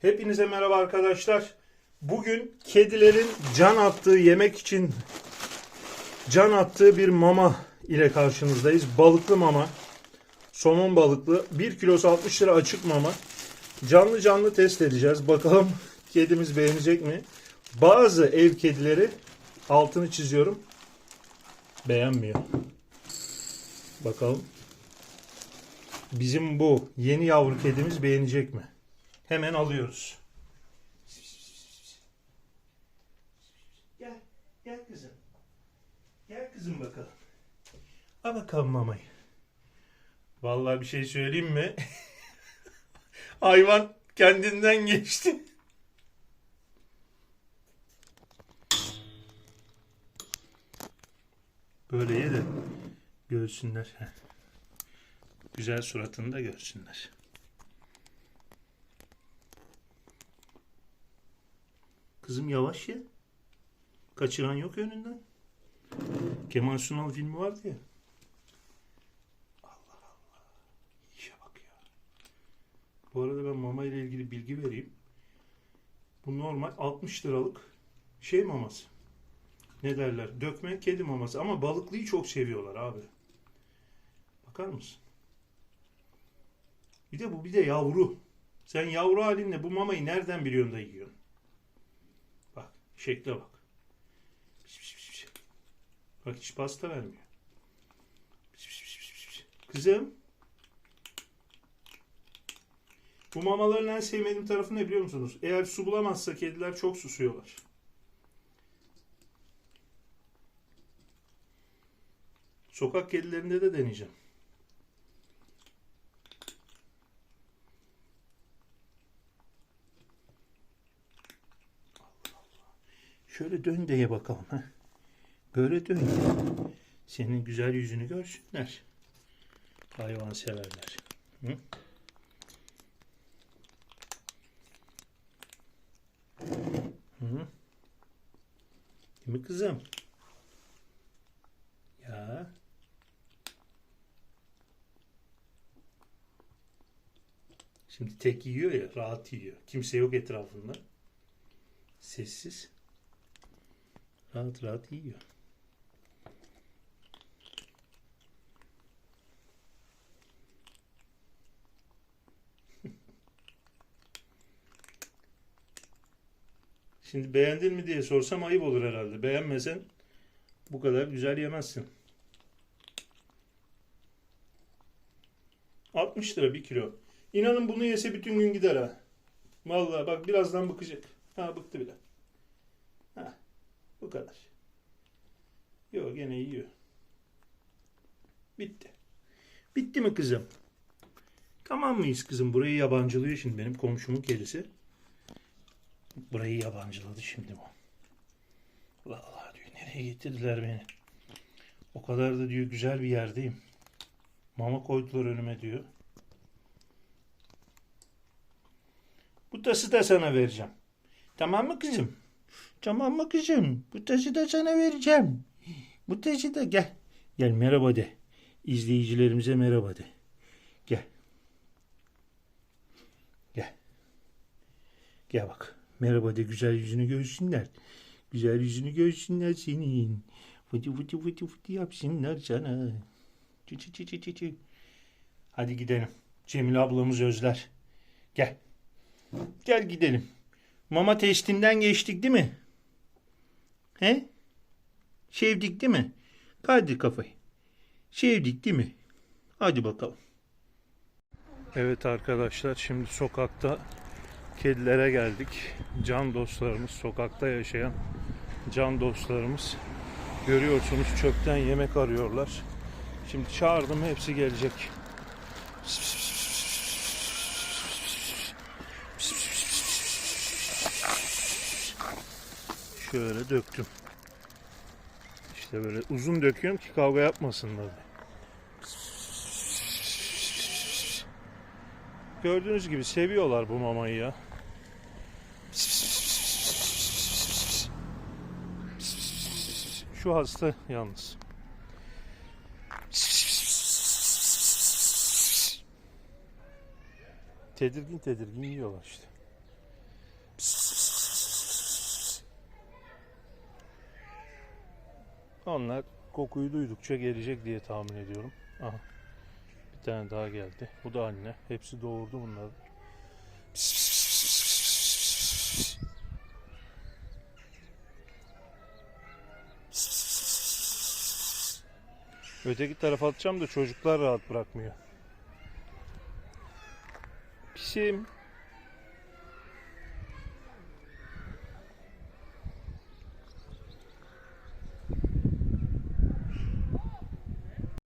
Hepinize merhaba arkadaşlar. Bugün kedilerin can attığı yemek için can attığı bir mama ile karşınızdayız. Balıklı mama. Somon balıklı. 1 kilosu 60 lira açık mama. Canlı canlı test edeceğiz. Bakalım kedimiz beğenecek mi? Bazı ev kedileri altını çiziyorum. Beğenmiyor. Bakalım. Bizim bu yeni yavru kedimiz beğenecek mi? Hemen alıyoruz. Gel, gel kızım. Gel kızım bakalım. Al bakalım mamayı. Vallahi bir şey söyleyeyim mi? Hayvan kendinden geçti. Böyle ye de görsünler. Güzel suratını da görsünler. Kızım yavaş ye. Kaçıran yok önünden. Kemal Sunal filmi vardı ya. Allah Allah. İşe bak ya. Bu arada ben mama ile ilgili bilgi vereyim. Bu normal 60 liralık şey maması. Ne derler? Dökme kedi maması. Ama balıklıyı çok seviyorlar abi. Bakar mısın? Bir de bu bir de yavru. Sen yavru halinle bu mamayı nereden biliyorsun da yiyorsun? Şekle bak. Bak hiç pasta vermiyor. Kızım. Bu mamaların en sevmediğim tarafı ne biliyor musunuz? Eğer su bulamazsa kediler çok susuyorlar. Sokak kedilerinde de deneyeceğim. Şöyle dön de ye bakalım. Heh. Böyle dön. Senin güzel yüzünü görsünler. Hayvan severler. Hı? Hı? Değil mi kızım? Ya. Şimdi tek yiyor ya, rahat yiyor. Kimse yok etrafında. Sessiz. Rahat rahat yiyor. Şimdi beğendin mi diye sorsam ayıp olur herhalde. Beğenmesen bu kadar güzel yemezsin. 60 lira bir kilo. İnanın bunu yese bütün gün gider ha. Vallahi bak birazdan bıkacak. Ha bıktı bile. Bu kadar. Yok gene yiyor. Bitti. Bitti mi kızım? Tamam mıyız kızım? Burayı yabancılıyor şimdi benim komşumun kedisi. Burayı yabancıladı şimdi bu. Vallahi diyor nereye getirdiler beni? O kadar da diyor güzel bir yerdeyim. Mama koydular önüme diyor. Bu tası da sana vereceğim. Tamam mı kızım? Tamam mı kızım? Bu taşı da sana vereceğim. Bu taşı da gel. Gel merhaba de. İzleyicilerimize merhaba de. Gel. Gel. Gel bak. Merhaba de güzel yüzünü görsünler. Güzel yüzünü görsünler senin. Fıtı fıtı fıtı fıtı yapsınlar sana. Çı çı çı çı çı çı. Hadi gidelim. Cemile ablamız özler. Gel. Gel gidelim. Mama testinden geçtik değil mi? He? Sevdik değil mi? Kaldır kafayı. Sevdik değil mi? Hadi bakalım. Evet arkadaşlar şimdi sokakta kedilere geldik. Can dostlarımız, sokakta yaşayan can dostlarımız. Görüyorsunuz çöpten yemek arıyorlar. Şimdi çağırdım hepsi gelecek. Şöyle döktüm. İşte böyle uzun döküyorum ki kavga yapmasınlar. Gördüğünüz gibi seviyorlar bu mamayı ya. Şu hasta yalnız. Tedirgin tedirgin yiyorlar işte. Onlar kokuyu duydukça gelecek diye tahmin ediyorum. Aha. Bir tane daha geldi. Bu da anne. Hepsi doğurdu bunları. Öteki tarafa atacağım da çocuklar rahat bırakmıyor. Pisim.